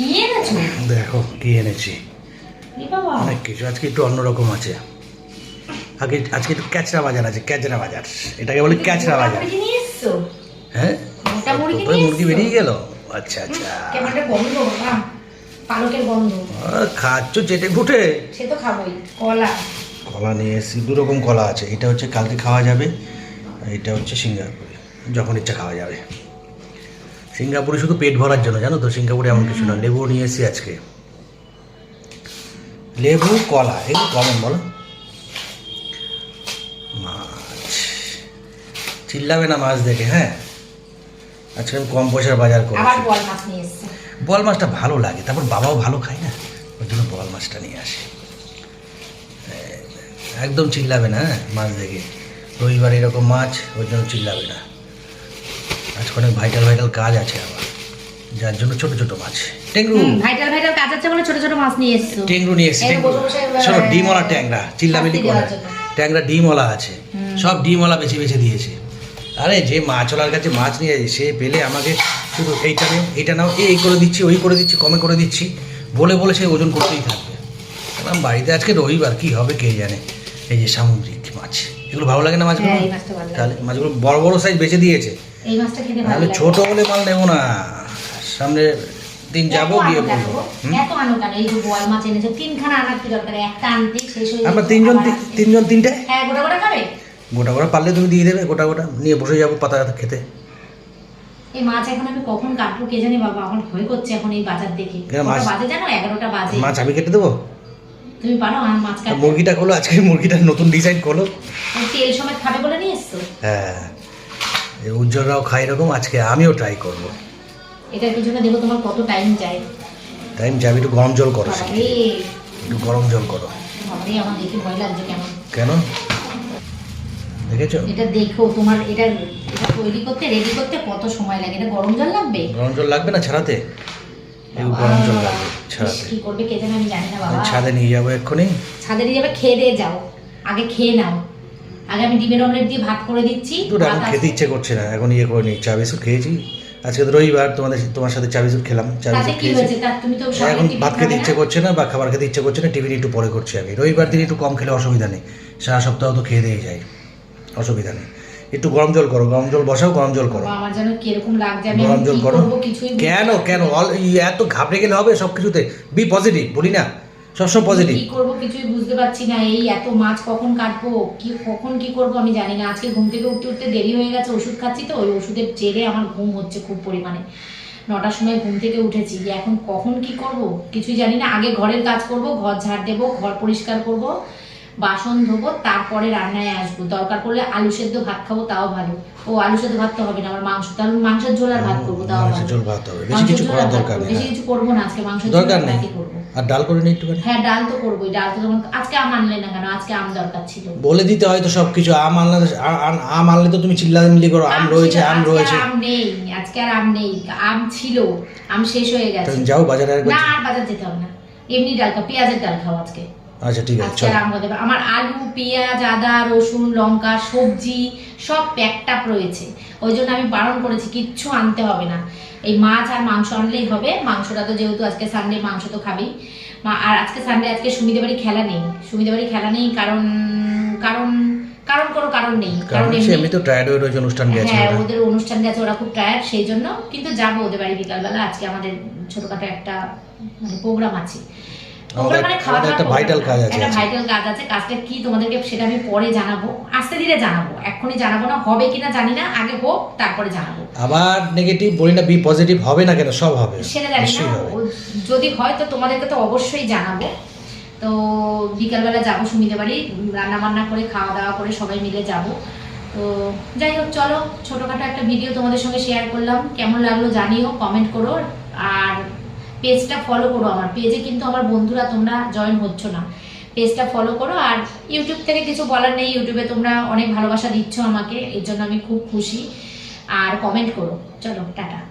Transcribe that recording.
কি এনেছো? দেখো কি এনেছি। অনেক কিছু আজকে একটু অন্যরকম আছে। আগে আজকে একটু ক্যাচরা বাজার আছে ক্যাচরা বাজার। এটাকে বলে ক্যাচরা বাজার। হ্যাঁ? মুরগি? বেরিয়ে গেল। আচ্ছা আচ্ছা। পালকের গন্ধ খাচ্ছ চেটে ফুটে সে তো খাবোই কলা। কলা নিয়ে এসেছি দু রকম কলা আছে। এটা হচ্ছে কালকে খাওয়া যাবে এটা হচ্ছে সিঙ্গাপুরি যখন ইচ্ছা খাওয়া যাবে। সিঙ্গাপুরে শুধু পেট ভরার জন্য জানো তো? সিঙ্গাপুরে এমন কিছু না। লেবু নিয়ে এসেছি আজকে। লেবু কলা এগুলো কমন বলো। মাছ। চিল্লাবে না মাছ দেখে হ্যাঁ? আজকে আমি কম পয়সার বাজার করেছি। বল মাছটা ভালো লাগে তারপর বাবাও ভালো খায় না? ওর জন্য বল মাছটা নিয়ে আসে। একদম চিল্লাবে না হ্যাঁ? মাছ দেখে। রবিবার এরকম মাছ ওর জন্য চিল্লাবে না। আজকে অনেক ভাইটাল ভাইটাল কাজ আছে আমার। যার জন্য ছোট ছোট মাছ। টেংরু। ভাইটাল ভাইটাল কাজ আছে বলে ছোট ছোট মাছ নিয়ে এসছো। টেংরু নিয়ে এসেছি আহ, শোনো ডিমওয়ালা ট্যাংরা চিল্লামিলি করে। ট্যাংরা ডিমওয়ালা আছে। সব ডিমওয়ালা বেছে বেছে দিয়েছে। আরে যে মাছওয়ালার কাছে মাছ নিয়ে সে পেলে আমাকে শুধু এইটা নেও এইটা নাও এই করে দিচ্ছি ওই করে দিচ্ছি কমে করে দিচ্ছি। বলে বলে সে ওজন করতেই থাকবে। কারণ বাড়িতে আজকে রবিবার কি হবে কে জানে? এই যে সামুদ্রিক মাছ। এগুলো ভালো লাগে না মাছগুলো? হ্যাঁ। তাহলে মাছগুলো বড় বড় সাইজ বেছে দিয়েছে। এই মাছটা খেতে ভালো লাগে। ছোট হলে মাল নেব না। সামনে দিন যাব গিয়ে বলব। এত আনো কেন এই যে বোয়াল মাছ এনেছো তিনখানা আনার কি দরকার? একটা আনতে শেষ হয়ে আমরা তিনজন। তিনজন তিনটে? হ্যাঁ গোটা গোটা খাবে? গোটা গোটা পারলে তুমি দিয়ে দেবে গোটা গোটা। নিয়ে বসে যাব পাতা খেতে। এই মাছ এখন আমি কখন কাটবো কে জানি বাবা আমার ভয় করছে এখন এই বাজার দেখে। মাছ- বাজে জানো? এগারোটা বাজে। মাছ আমি কেটে দেবো? তুমি পারো মাছ আর কাটতে? মুরগিটা খোলো আজকে মুরগিটা নতুন ডিজাইন খোলো। ওই তেল সমেত খাবে বলে নিয়ে এসছো? হ্যাঁ। উজ্জ্বলরাও খাই এরকম আজকে আমিও ট্রাই করব। এটার পিছনে দেখো তোমার কত টাইম যায়। টাইম যাবে একটু গরম জল করো একটু গরম জল করো। আমার দেখে ভয় লাগছে কেমন কেন? দেখেছ? এটা দেখো তোমার এটা এটা তৈরি করতে রেডি করতে কত সময় লাগে? এটা গরম জল লাগবে? গরম জল লাগবে না ছাড়াতে? গরম জল লাগবে ছাড়াতে। কি করবে কে জানে আমি জানি না বাবা। ছাদে নিয়ে যাব এক্ষুনি। ছাদে নিয়ে যাবে খেয়ে দিয়ে যাও। আগে খেয়ে নাও। আগে আমি ডিমের অমলেট দিয়ে ভাত করে দিচ্ছি। দুটো এখন খেতে ইচ্ছে করছে না এখন ইয়ে করে নি চা বিস্কুট খেয়েছি। আজকে তো রবিবার তোমাদের তোমার সাথে চা বিস্কুট খেলাম চা বিস্কুট কি খেয়েছি। হয়েছে? তুমি তো সকালে এখন ভাত খেতে ইচ্ছে করছে না বা খাবার খেতে ইচ্ছে করছে না টিফিন একটু পরে করছি আমি। রবিবার দিন একটু কম খেলে অসুবিধা নেই সারা সপ্তাহ তো খেয়ে দিয়ে যায় অসুবিধা নেই। একটু গরম জল করো গরম জল বসাও গরম জল করো। আমার যেন কীরকম লাগছে আমি গরম জল করো। কেন কেন? অল- ই এত ঘাবড়ে গেলে হবে সব কিছুতে বি পজিটিভ বলি না। সবসময় পজিটিভ কি করব কিছুই বুঝতে পারছি না এই এত মাছ কখন কাটবো কি কখন কি করব আমি জানি না আজকে ঘুম থেকে উঠতে উঠতে দেরি হয়ে গেছে ওষুধ খাচ্ছি তো ওই ওষুধের জেরে আমার ঘুম হচ্ছে খুব পরিমাণে। নটার সময় ঘুম থেকে উঠেছি যে এখন কখন কি করব কিছুই জানি না আগে ঘরের কাজ করব ঘর ঝাড় দেবো ঘর পরিষ্কার করব বাসন ধোবো তারপরে রান্নায় আসব। দরকার পড়লে আলু সেদ্ধ ভাত খাব তাও ভালো। ও আলু সেদ্ধ ভাত তো হবে না আমার মাংস। তাহলে মাংসের ঝোল আর ভাত করব তাও মাংসের ঝোল ভাত হবে। বেশি কিছু করার দরকার। নেই বেশি হ্যাঁ। কিছু করব না আজকে মাংসের ঝোল দরকার নেই। ভাতই করব। আর ডাল করে নিই একটুখানি? হ্যাঁ ডাল তো করবোই। ডাল তো যেমন আজকে আম আনলে না কেন? আজকে আম দরকার ছিল। বলে দিতে হয়তো সব কিছু আম আনলে আম আনলে তো তুমি চিল্লামিল্লি করো। আম রয়েছে আম রয়েছে আর আম নেই আজকে আর আম নেই। আম ছিল আম শেষ হয়ে গেছে। যাও বাজারে না আর বাজার যেতে হবে না। এমনি ডাল খাও পেঁয়াজের ডাল খাও আজকে। আচ্ছা ঠিক আছে আজকে হবে। আমার আলু পেঁয়াজ আদা রসুন লঙ্কা সবজি সব প্যাকটাপ রয়েছে। ওই জন্য আমি বারণ করেছি কিচ্ছু আনতে হবে না। এই মাছ আর মাংস আনলেই হবে। মাংসটা তো যেহেতু আজকে সানডে মাংস তো খাবেই। আর আজকে সানডে আজকে সুমিদে বাড়ি খেলা নেই। সুমিদে বাড়ি খেলা নেই কারণ কারণ কারণ কোনো কারণ নেই। কারণ এমনি- তো টায়ার্ড হয়ে রয়েছে অনুষ্ঠান গেছে হ্যাঁ ওদের। অনুষ্ঠান গেছে ওরা খুব টায়ার্ড সেই জন্য। কিন্তু যাব ওদের বাড়ি বিকালবেলা। আজকে আমাদের ছোটখাটো একটা মানে প্রোগ্রাম আছে। আমাদের একটা দাওয়ার vital program কাজ। আছে। একটা ভাইটাল কাজ আছে। কাজটা কি তোমাদেরকে সেটা আমি পরে জানাব। আস্তে ধীরে জানাব। এক্ষুনি জানাব না হবে কিনা জানি না। আগে হোক তারপরে জানাব। আবার নেগেটিভ বলি না বি পজিটিভ হবে না কেন সব হবে। সেটা জানি না। যদি হয় তো তোমাদেরকে তো অবশ্যই জানাব। তো বিকালবেলা যাব সুমিদের বাড়ি রান্না বান্না করে খাওয়া দাওয়া করে সবাই মিলে যাব। তো যাই হোক চলো ছোটোখাটো একটা ভিডিও তোমাদের সঙ্গে শেয়ার করলাম। কেমন লাগল জানিও কমেন্ট করো। আর পেজটা ফলো করো আমার পেজে কিন্তু আমার বন্ধুরা তোমরা জয়েন হচ্ছ না। পেজটা ফলো করো, আর ইউটিউব থেকে কিছু বলার নেই ইউটিউবে তোমরা অনেক ভালোবাসা দিচ্ছ আমাকে, এর জন্য আমি খুব খুশি। আর কমেন্ট করো। চলো, টাটা।